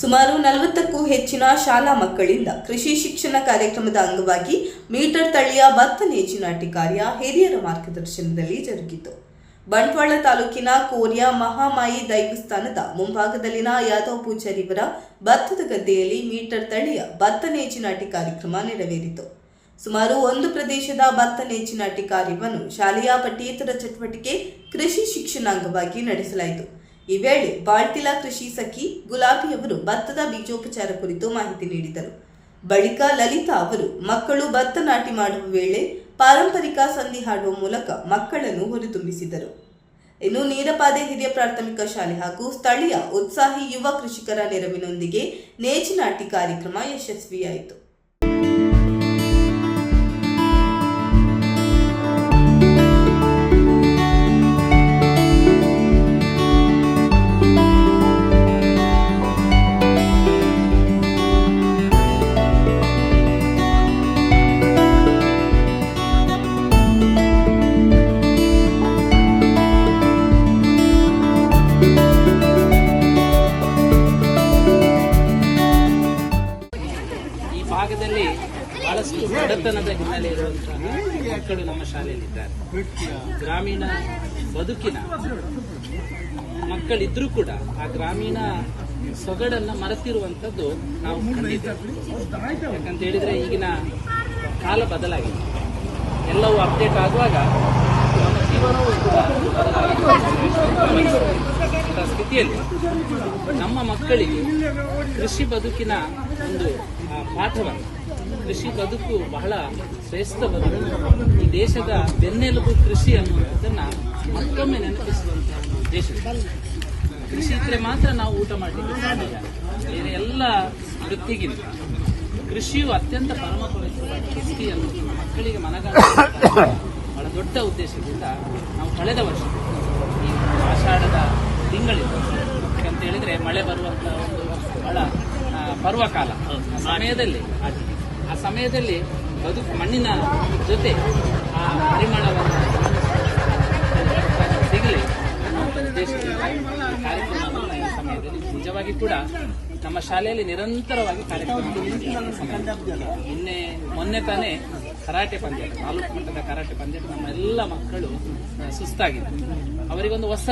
ಸುಮಾರು ನಲವತ್ತಕ್ಕೂ ಹೆಚ್ಚಿನ ಶಾಲಾ ಮಕ್ಕಳಿಂದ ಕೃಷಿ ಶಿಕ್ಷಣ ಕಾರ್ಯಕ್ರಮದ ಅಂಗವಾಗಿ ಮೀಟರ್ ತಳಿಯ ಭತ್ತ ನೇಚಿನಾಟಿ ಕಾರ್ಯ ಹಿರಿಯರ ಮಾರ್ಗದರ್ಶನದಲ್ಲಿ ಜರುಗಿತು. ಬಂಟ್ವಾಳ ತಾಲೂಕಿನ ಕೋರಿಯಾ ಮಹಾಮಾಯಿ ದೈವಸ್ಥಾನದ ಮುಂಭಾಗದಲ್ಲಿನ ಯಾದವ್ ಪೂಜಾರಿವರ ಭತ್ತದ ಗದ್ದೆಯಲ್ಲಿ ಮೀಟರ್ ತಳಿಯ ಭತ್ತ ನೇಚಿನಾಟಿ ಕಾರ್ಯಕ್ರಮ ನೆರವೇರಿತು. ಸುಮಾರು ಒಂದು ಪ್ರದೇಶದ ಭತ್ತ ನೇಚಿನಾಟಿ ಕಾರ್ಯವನ್ನು ಶಾಲೆಯ ಪಠ್ಯೇತರ ಚಟುವಟಿಕೆ, ಕೃಷಿ ಶಿಕ್ಷಣ ಅಂಗವಾಗಿ ನಡೆಸಲಾಯಿತು. ಈ ವೇಳೆ ಬಾಳ್ತಿಲ ಕೃಷಿ ಸಖಿ ಗುಲಾಬಿ ಅವರು ಭತ್ತದ ಬೀಜೋಪಚಾರ ಕುರಿತು ಮಾಹಿತಿ ನೀಡಿದರು. ಬಳಿಕ ಲಲಿತಾ ಅವರು ಮಕ್ಕಳು ಭತ್ತ ನಾಟಿ ಮಾಡುವ ವೇಳೆ ಪಾರಂಪರಿಕ ಸಂಧಿ ಹಾಡುವ ಮೂಲಕ ಮಕ್ಕಳನ್ನು ಹುರಿದುಂಬಿಸಿದರು. ಇನ್ನು ನೀರಪಾದೆ ಹಿರಿಯ ಪ್ರಾಥಮಿಕ ಶಾಲೆ ಹಾಗೂ ಸ್ಥಳೀಯ ಉತ್ಸಾಹಿ ಯುವ ಕೃಷಿಕರ ನೆರವಿನೊಂದಿಗೆ ನೇಜಿ ನಾಟಿ ಕಾರ್ಯಕ್ರಮ ಯಶಸ್ವಿಯಾಯಿತು. ಬಡತನದ ಹಿನ್ನೆಲೆ ಇರುವಂತಹ ಮಕ್ಕಳು ನಮ್ಮ ಶಾಲೆಯಲ್ಲಿದ್ದಾರೆ. ಗ್ರಾಮೀಣ ಬದುಕಿನ ಮಕ್ಕಳಿದ್ರೂ ಕೂಡ ಆ ಗ್ರಾಮೀಣ ಸೊಗಡನ್ನ ಮರೆತಿರುವಂತದ್ದು ನಾವು ಯಾಕಂತ ಹೇಳಿದ್ರೆ ಈಗಿನ ಕಾಲ ಬದಲಾಗಿದೆ. ಎಲ್ಲವೂ ಅಪ್ಡೇಟ್ ಆಗುವಾಗ ಜೀವನವೂ ಕೂಡ ಸ್ಥಿತಿಯಲ್ಲಿ ನಮ್ಮ ಮಕ್ಕಳಿಗೆ ಕೃಷಿ ಬದುಕಿನ ಒಂದು ಪಾಠವನ್ನು ಕೃಷಿ ಬದುಕು ಬಹಳ ಶ್ರೇಷ್ಠ ಬದುಕು, ಈ ದೇಶದ ಬೆನ್ನೆಲುಬು ಕೃಷಿ ಅನ್ನುವಂಥದ್ದನ್ನ ಮತ್ತೊಮ್ಮೆ ನೆನಪಿಸುವಂತಹ ದೇಶ ಕೃಷಿ ಇದ್ರೆ ಮಾತ್ರ ನಾವು ಊಟ ಮಾಡಲಿಕ್ಕೆ ಸಾಧ್ಯ ಬೇರೆ ಎಲ್ಲ ವೃತ್ತಿಗಿಂತ ಕೃಷಿಯು ಅತ್ಯಂತ ಪರಮ ಕೃಷಿ ಅನ್ನೋದು ಮಕ್ಕಳಿಗೆ ಮನಗಾಣ ಬಹಳ ದೊಡ್ಡ ಉದ್ದೇಶದಿಂದ ನಾವು ಕಳೆದ ವರ್ಷ ಮಳೆ ಬರುವಂತಹ ಒಂದು ಬಹಳ ಪರ್ವಕಾಲ. ಆ ಸಮಯದಲ್ಲಿ ಆ ಸಮಯದಲ್ಲಿ ಬದುಕು ಮಣ್ಣಿನ ಜೊತೆ, ಆ ಪರಿಮಳವನ್ನು ಸಿಗಲಿ. ನಿಜವಾಗಿ ಕೂಡ ನಮ್ಮ ಶಾಲೆಯಲ್ಲಿ ನಿರಂತರವಾಗಿ ಕಾರ್ಯಕ್ರಮ ನಿನ್ನೆ, ಮೊನ್ನೆ ತಾನೇ ಕರಾಟೆ ಪಂದ್ಯ, ತಾಲೂಕು ಮಟ್ಟದ ಕರಾಟೆ ಪಂದ್ಯ ನಮ್ಮ ಎಲ್ಲ ಮಕ್ಕಳು ಸುಸ್ತಾಗಿದೆ ಅವರಿಗೊಂದು ಹೊಸ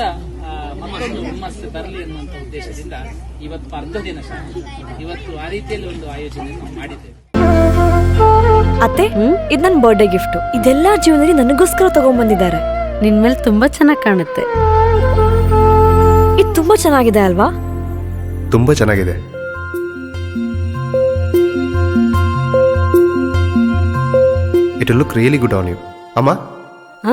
ಹುಮ್ಮಸ್ಸು ಬರಲಿ ಅನ್ನುವಂಥ ಉದ್ದೇಶದಿಂದ ಇವತ್ತು ಅರ್ಧ ದಿನ ಇವತ್ತು ಆ ರೀತಿಯಲ್ಲಿ ಒಂದು ಆಯೋಜನೆಯನ್ನು ಮಾಡಿದ್ದೇವೆ. ಅತ್ತೆ ಇದು ನನ್ನ ಬರ್ಡೇ ಗಿಫ್ಟ್ ಇದೆಲ್ಲ ಜೀವನದಲ್ಲಿ ನನಗೋಸ್ಕರ ತಗೊಂಡ್ಬಂದಿದ್ದಾರೆ. ನಿನ್ ಮೇಲೆ ತುಂಬಾ ಚೆನ್ನಾಗಿ ಕಾಣುತ್ತೆ. ಇದು ತುಂಬಾ ಚೆನ್ನಾಗಿದೆ ಅಲ್ವಾ? ತುಂಬಾ ಚೆನ್ನಾಗಿದೆ. It look really good on you ಅಮ್ಮ? ಹ?